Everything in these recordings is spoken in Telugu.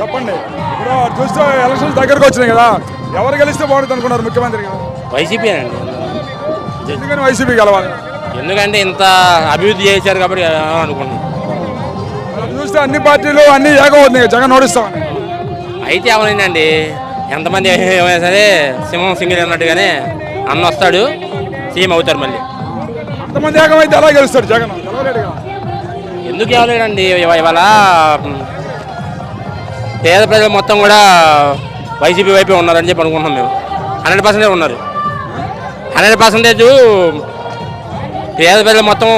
చెప్పండి. ఇప్పుడు చూస్తే ఎలక్షన్స్ దగ్గరకు వచ్చినాయి కదా. ఎవరు గెలిస్తే బాగుంటుంది అనుకున్నారు ముఖ్యమంత్రిగా వైసీపీ అండి. ఎందుకని వైసీపీ గెలవాలి? ఎందుకంటే ఇంత అభివృద్ధి చేశారు కాబట్టి అనుకుంటున్నాం అది చూస్తే అన్ని పార్టీలు అన్ని ఏకం అవుతున్నాయి జగన్ ఓడిస్తామని. అయితే అవనండి ఎంతమంది ఏమైనా సరే సింహం సింగిల్ అన్నట్టుగానే అన్న వస్తాడు సీఎం అవుతారు మళ్ళీ. అంతమంది ఏకమైతే ఎలా గెలుస్తాడు జగన్? ఎందుకు ఇవ్వలేడండి ఇవ- ఇవాళ పేద ప్రజలు మొత్తం కూడా వైసీపీ వైపే ఉన్నారని చెప్పి అనుకుంటున్నాం మేము. హండ్రెడ్ పర్సెంటేజ్ ఉన్నారు. హండ్రెడ్ పర్సెంటేజ్ పేద ప్రజలు మొత్తం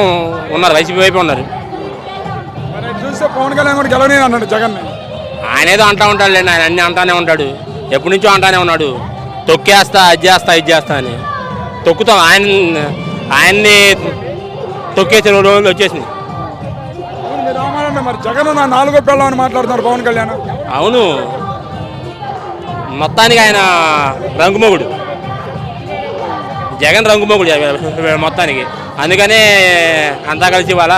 ఉన్నారు వైసీపీ వైపే ఉన్నారు. చూస్తే పవన్ కళ్యాణ్ కూడా గెలవని అన్నాడు జగన్ ఆయన ఏదో అంటా ఉంటాడు లేండి ఆయన అన్ని అంటానే ఉంటాడు. ఎప్పటి నుంచో అంటానే ఉన్నాడు. తొక్కేస్తా అది చేస్తా ఇది చేస్తా అని. తొక్కుతాం. ఆయన ఆయన్ని తొక్కేసే రోజులు వచ్చేసింది మీరు జగన్ నా నాలుగో పెళ్ళం అని మాట్లాడుతున్నారు పవన్ కళ్యాణ్. అవును. మొత్తానికి ఆయన రంగుమొగుడు. జగన్ రంగుమొగుడు మొత్తానికి. అందుకనే అంతా కలిసి ఇవాళ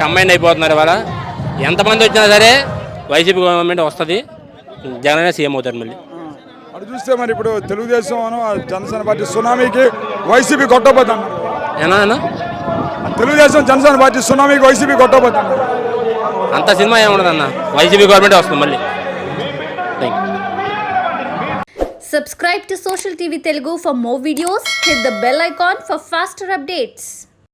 కంబైన్ అయిపోతున్నారు ఇవాళ. ఎంతమంది వచ్చినా సరే వైసీపీ గవర్నమెంట్ వస్తుంది. జగన్ సీఎం అవుతారు మళ్ళీ. అటు చూస్తే మరి ఇప్పుడు తెలుగుదేశం జనసేన పార్టీ సునామీకి వైసీపీ కొట్టబోద్ది అన్నారు ఏనా? తెలుగుదేశం జనసేన పార్టీ సునామీకి వైసీపీ కొట్టబోద్ది అన్నారు అంత సినిమా ఏముండదన్న వైసీపీ గవర్నమెంట్ వస్తుంది మళ్ళీ thank you Subscribe to Social TV Telugu for more videos. Hit the bell icon for faster updates.